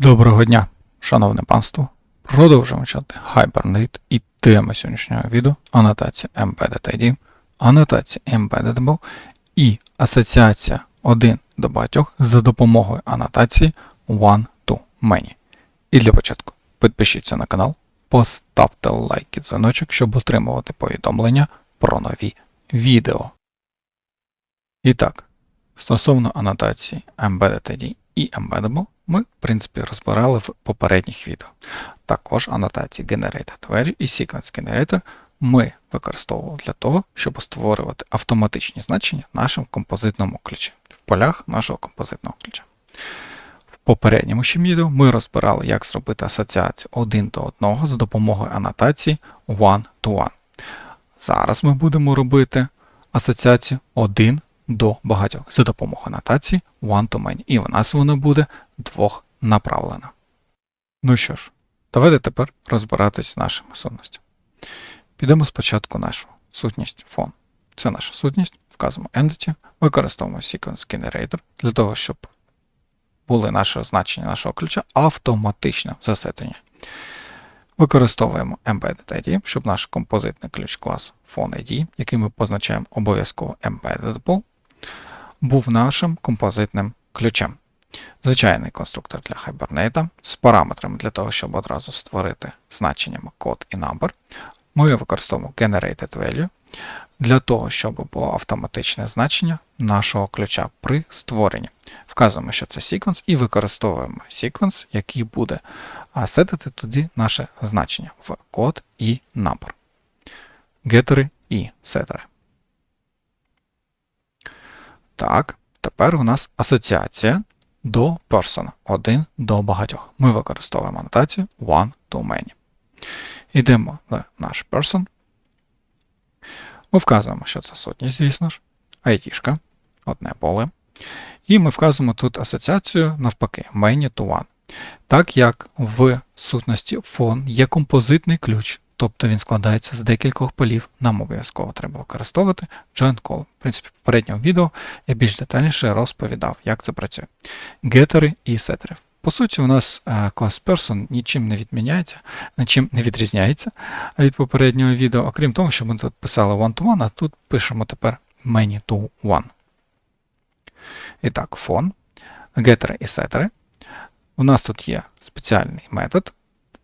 Доброго дня, шановне панство. Продовжуємо чати Hibernate і тема сьогоднішнього відео анотація Embedded ID, анотація Embeddable і асоціація один до багатьох за допомогою анотації One to Many. І для початку підпишіться на канал, поставте лайк і дзвіночок, щоб отримувати повідомлення про нові відео. І так, стосовно анотації Embedded ID і Embeddable, ми, в принципі, розбирали в попередніх відео. Також анотації Generated Value і Sequence Generator ми використовували для того, щоб створювати автоматичні значення нашому композитному ключі, в полях нашого композитного ключа. В попередньому ще відео ми розбирали, як зробити асоціацію один до одного за допомогою анотації one to one. Зараз ми будемо робити асоціацію один до багатьох за допомогою анотації one to many. І в нас вона буде двох направлена. Ну що ж, давайте тепер розбиратись з нашими сутностями. Підемо спочатку нашу сутність фон. Це наша сутність, вказуємо entity, використовуємо sequence generator для того, щоб були наші значення нашого ключа автоматично засетені. Використовуємо embedded ID, щоб наш композитний ключ клас phone який ми позначаємо обов'язково embeddable, був нашим композитним ключем. Звичайний конструктор для Hibernate з параметрами для того, щоб одразу створити значеннями код і number. Ми використовуємо Generated Value для того, щоб було автоматичне значення нашого ключа при створенні. Вказуємо, що це sequence, і використовуємо sequence, який буде сетити тоді наше значення в код і number. Гетери і сетери. Так, тепер у нас асоціація до person, один до багатьох. Ми використовуємо анотацію one to many. Йдемо в наш person. Ми вказуємо, що це сутність, звісно ж, ID, одне поле. І ми вказуємо тут асоціацію навпаки, many to one. Так як в сутності phone є композитний ключ, тобто він складається з декількох полів, нам обов'язково треба використовувати joint call. В принципі, в попередньому відео я більш детальніше розповідав, як це працює. Гетери і сетери. По суті, у нас е, клас Person нічим не відміняється, нічим не відрізняється від попереднього відео, окрім того, що ми тут писали one-to-one, а тут пишемо тепер many to one. І так, фон, гетери і сетери. У нас тут є спеціальний метод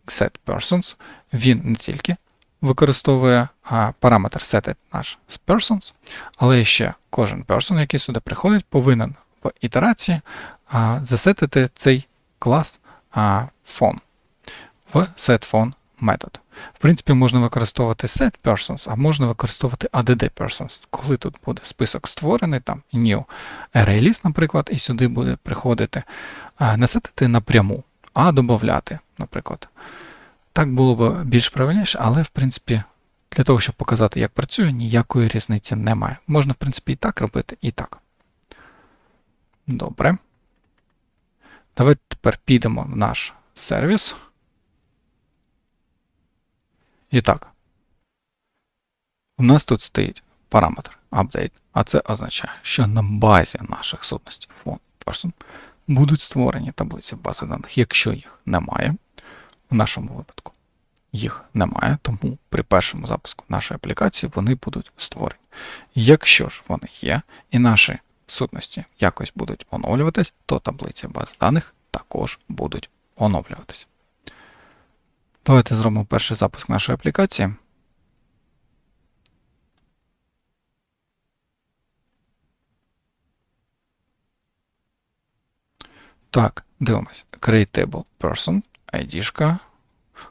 setPersons. Він не тільки використовує а, параметр set наш з persons, але ще кожен person, який сюди приходить, повинен в ітерації а, засетити цей клас а, фон в setPhone метод. В принципі, можна використовувати setPersons, а можна використовувати addPersons, коли тут буде список створений, там new ArrayList, наприклад, і сюди буде приходити а, не сетити напряму, а додати, наприклад. Так було б більш правильніше, але, в принципі, для того, щоб показати, як працює, ніякої різниці немає. Можна, в принципі, і так робити, і так. Добре. Давайте тепер підемо в наш сервіс. І так. У нас тут стоїть параметр update, а це означає, що на базі наших сутностей phone person будуть створені таблиці бази даних, якщо їх немає. В нашому випадку їх немає, тому при першому запуску нашої аплікації вони будуть створені. Якщо ж вони є, і наші сутності якось будуть оновлюватись, то таблиці баз даних також будуть оновлюватись. Давайте зробимо перший запуск нашої аплікації. Так, дивимось. Create table person, ID,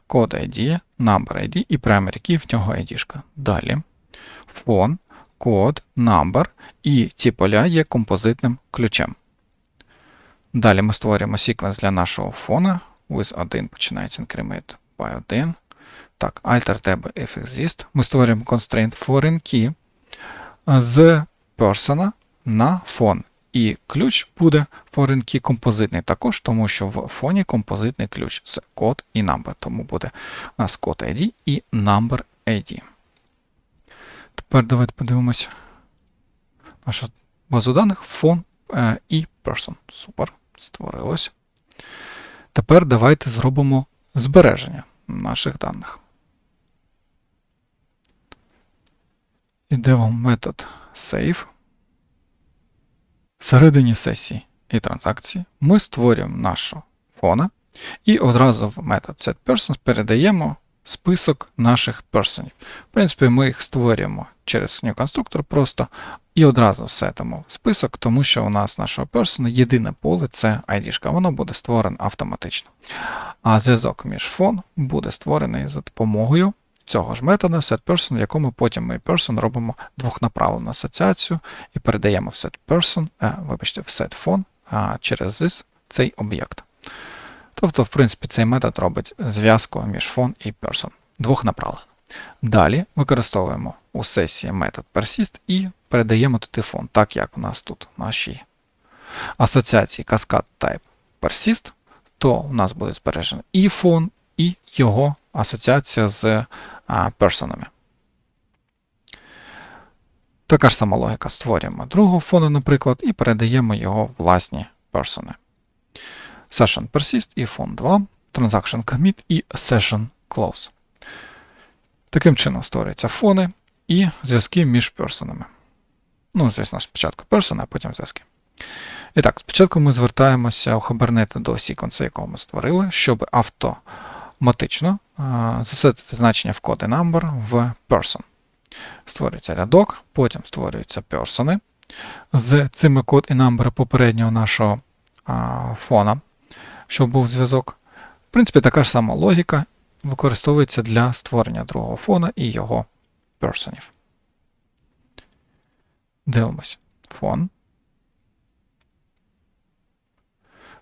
код ID, number ID і primary key, в нього ID. Далі. Фон, код, number і ці поля є композитним ключем. Далі ми створюємо секвенс для нашого фона. With 1 починається increment by 1. Так, alter tab if exist. Ми створюємо constraint foreign key з person на фон. І ключ буде foreign key композитний також, тому що в фоні композитний ключ з код і number. Тому буде у нас код ID і number ID. Тепер давайте подивимося нашу базу даних фон е, і person. Супер, створилось. Тепер давайте зробимо збереження наших даних. Ідемо в метод save. Всередині сесії і транзакції ми створюємо нашу фона і одразу в метод setPersons передаємо список наших персонів. В принципі, ми їх створюємо через new конструктор просто і одразу сетимо в список, тому що у нас нашого персона єдине поле це ID, воно буде створене автоматично. А зв'язок між фон буде створений за допомогою цього ж методу setPerson, в якому потім ми person робимо двохнаправлену асоціацію і передаємо в setPerson, е, вибачте, в setPhone а, через this цей об'єкт. Тобто, в принципі, цей метод робить зв'язку між phone і person двохнаправлено. Далі використовуємо у сесії метод persist і передаємо туди фон, так як у нас тут в нашій асоціації Cascade Type persist, то у нас буде збережений і фон, і його асоціація з а, персонами. Така ж сама логіка створюємо другого фону, наприклад, і передаємо його власні персони. Session persist і фон 2, transaction commit і session close. Таким чином створюються фони і зв'язки між персонами. Ну, звісно, спочатку персони, а потім зв'язки. І так, спочатку ми звертаємося у Hibernate до секвенсу, якого ми створили, щоб автоматично засетити значення в code number в person. Створюється рядок, потім створюються персони з цими код і number попереднього нашого а, фона, щоб був зв'язок. В принципі, така ж сама логіка використовується для створення другого фона і його персонів. Дивимось. Фон.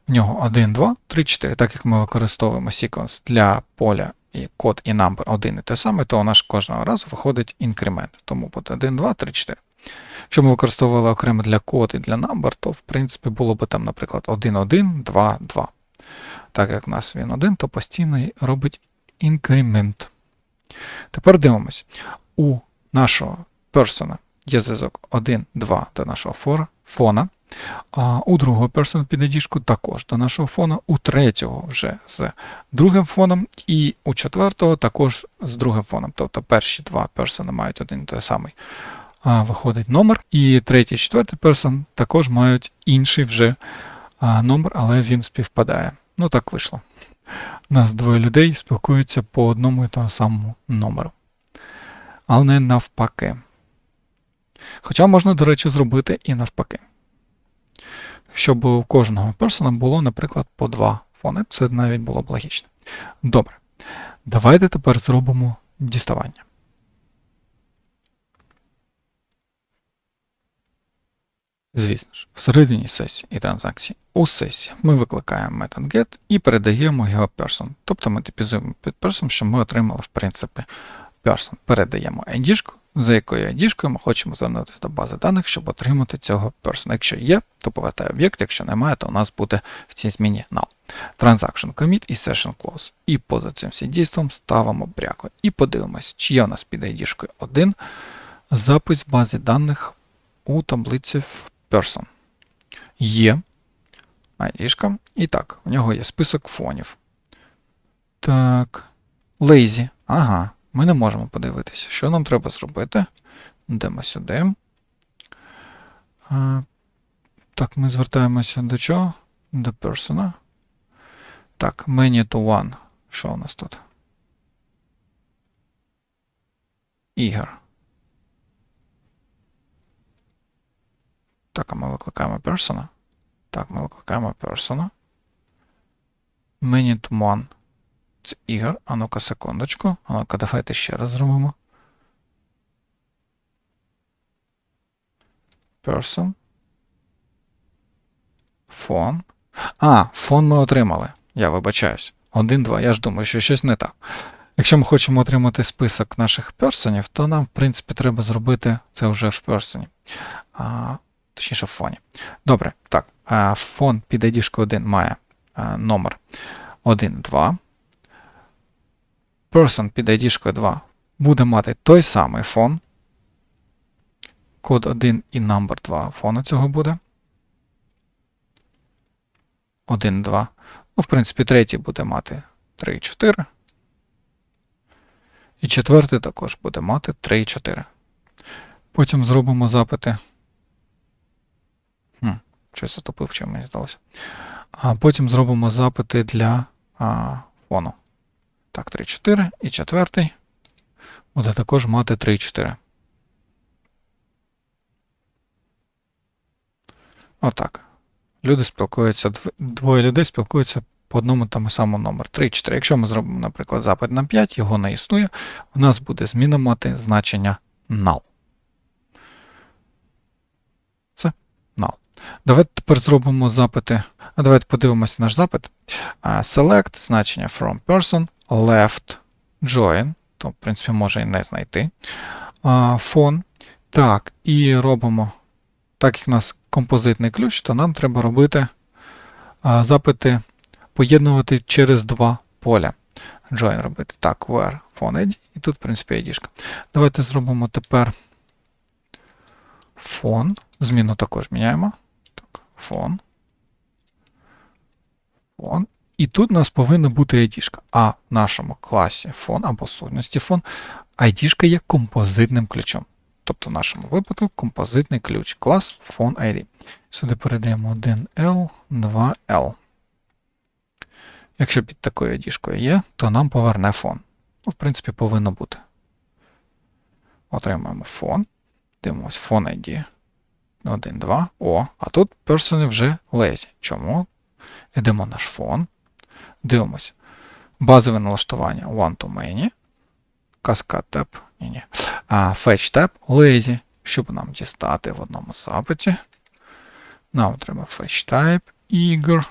В нього 1, 2, 3, 4. Так як ми використовуємо секвенс для поля і код і number один і те саме, то у нас кожного разу виходить інкремент. Тому буде 1, 2, 3, 4. Якщо ми використовували окремо для код і для number, то в принципі було б там, наприклад, 1, 1, 2, 2. Так як у нас він 1, то постійно робить інкремент. Тепер дивимось. У нашого персона є зв'язок 1, 2 до нашого фора, фона. А у другого персона під ID також до нашого фона, у третього вже з другим фоном, і у четвертого також з другим фоном. Тобто перші два персони мають один і той самий а, виходить номер, і третій четвертий персон також мають інший вже а, номер, але він співпадає. Ну так вийшло. У нас двоє людей спілкуються по одному і тому самому номеру. Але не навпаки. Хоча можна, до речі, зробити і навпаки щоб у кожного персона було, наприклад, по два фони. Це навіть було б логічно. Добре. Давайте тепер зробимо діставання. Звісно ж, всередині сесії і транзакції у сесії ми викликаємо метод get і передаємо його person. Тобто ми типізуємо під person, що ми отримали, в принципі, person. Передаємо ID, за якою ID ми хочемо звернутися до бази даних, щоб отримати цього person. Якщо є, то повертає об'єкт, якщо немає, то у нас буде в цій зміні null. Transaction commit і session close. І поза цим всім дійством ставимо бряку. І подивимось, чи є у нас під ID 1 запис бази даних у таблиці в person. Є ID. І так, у нього є список фонів. Так. Lazy. Ага. Ми не можемо подивитися, що нам треба зробити. Йдемо сюди. Так, ми звертаємося до чого? До persona. Так, many to one. Що у нас тут? Ігор. Так, а ми викликаємо persona. Так, ми викликаємо persona. Many to one. Ігор. А ну-ка, секундочку. А ну-ка, давайте ще раз зробимо. Person. Фон. А, фон ми отримали. Я вибачаюсь. Один, два. Я ж думаю, що щось не так. Якщо ми хочемо отримати список наших персонів, то нам, в принципі, треба зробити це вже в персоні. А, Точніше, в фоні. Добре, так. Фон під ID 1 має номер 1, 2 person під ID 2 буде мати той самий фон. Код 1 і number 2 фону цього буде. 1, 2. Ну, в принципі, третій буде мати 3 і 4. І четвертий також буде мати 3 і 4. Потім зробимо запити. Хм, щось затопив, чим мені здалося. А потім зробимо запити для а, фону. Так, 3, 4. І четвертий буде також мати 3 4. Отак. Люди спілкуються, двоє людей спілкуються по одному тому самому номеру. 3, 4. Якщо ми зробимо, наприклад, запит на 5, його не існує, у нас буде зміна мати значення null. Це null. Давайте тепер зробимо запити. А давайте подивимося наш запит. Select значення from person, left join, то, в принципі, може і не знайти. Phone. Так, і робимо, так як у нас композитний ключ, то нам треба робити запити, поєднувати через два поля. Join робити. Так, where phone ID, і тут, в принципі, ID. Давайте зробимо тепер фон. Зміну також міняємо. Так, фон. Фон. І тут у нас повинна бути ID. -шка. А в нашому класі фон або сутності фон ID -шка є композитним ключом. Тобто в нашому випадку композитний ключ клас фон ID. Сюди передаємо 1L, 2L. Якщо під такою ID є, то нам поверне фон. Ну, в принципі, повинно бути. Отримаємо фон. Дивимось фон ID. 1, 2. О, а тут персони вже лезі. Чому? Йдемо наш фон. Дивимось. Базове налаштування one to many. Cascade tab. Ні, ні. А, fetch tab lazy. Щоб нам дістати в одному запиті. Нам треба fetch type ігор.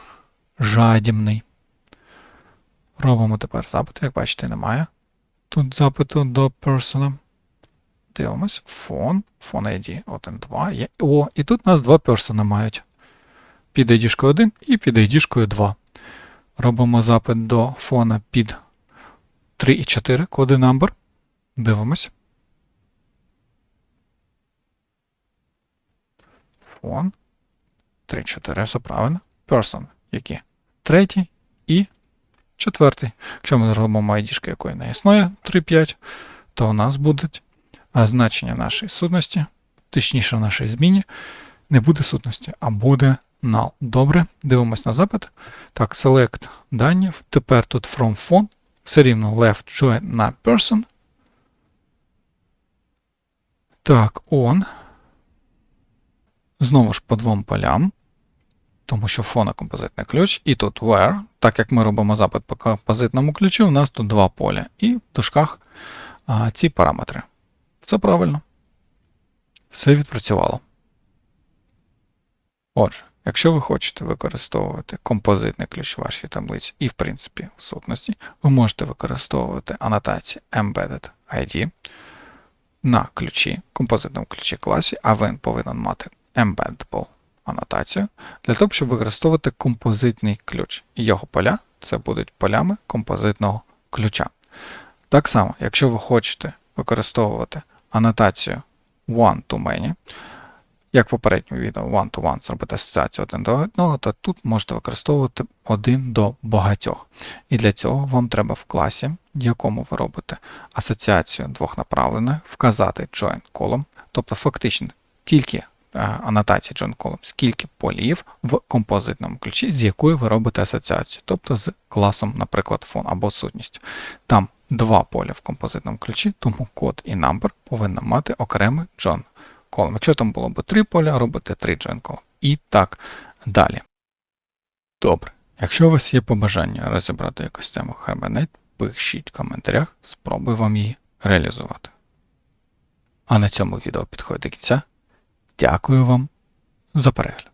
Жадібний. Робимо тепер запит. Як бачите, немає. Тут запиту до persona. Дивимось. Фон. Фон ID 1, 2. Є. О, і тут нас два персона мають. Під ID 1 і під ID 2. Робимо запит до фона під 3 і 4 коди number. Дивимось. Фон. 3, 4, все правильно. Person. Які? Третій і четвертий. Якщо ми зробимо ID, якої не існує 3, 5, то у нас будуть значення нашої сутності, точніше в нашій зміні, не буде сутності, а буде null. Добре, дивимось на запит. Так, select дані. Тепер тут from phone. Все рівно left join на person. Так, on. Знову ж по двом полям. Тому що фона композитний ключ. І тут where. Так як ми робимо запит по композитному ключу, у нас тут два поля. І в дужках а, ці параметри. Все правильно. Все відпрацювало. Отже, якщо ви хочете використовувати композитний ключ в вашій таблиці і, в принципі, в сутності, ви можете використовувати анотації Embedded ID на ключі, композитному ключі класі, а він повинен мати Embeddable анотацію для того, щоб використовувати композитний ключ. І його поля це будуть полями композитного ключа. Так само, якщо ви хочете використовувати анотацію one to many, як в попередньому відео one to one зробити асоціацію один до одного, то тут можете використовувати один до багатьох. І для цього вам треба в класі, в якому ви робите асоціацію двохнаправленої, вказати join column, тобто фактично тільки е, анотації join column, скільки полів в композитному ключі, з якою ви робите асоціацію, тобто з класом, наприклад, фон або сутністю. Там два поля в композитному ключі, тому код і number повинна мати окремий join column. Якщо там було б три поля, робите три column. І так далі. Добре. Якщо у вас є побажання розібрати якусь тему Hibernate, пишіть в коментарях, спробую вам її реалізувати. А на цьому відео підходить до кінця. Дякую вам за перегляд.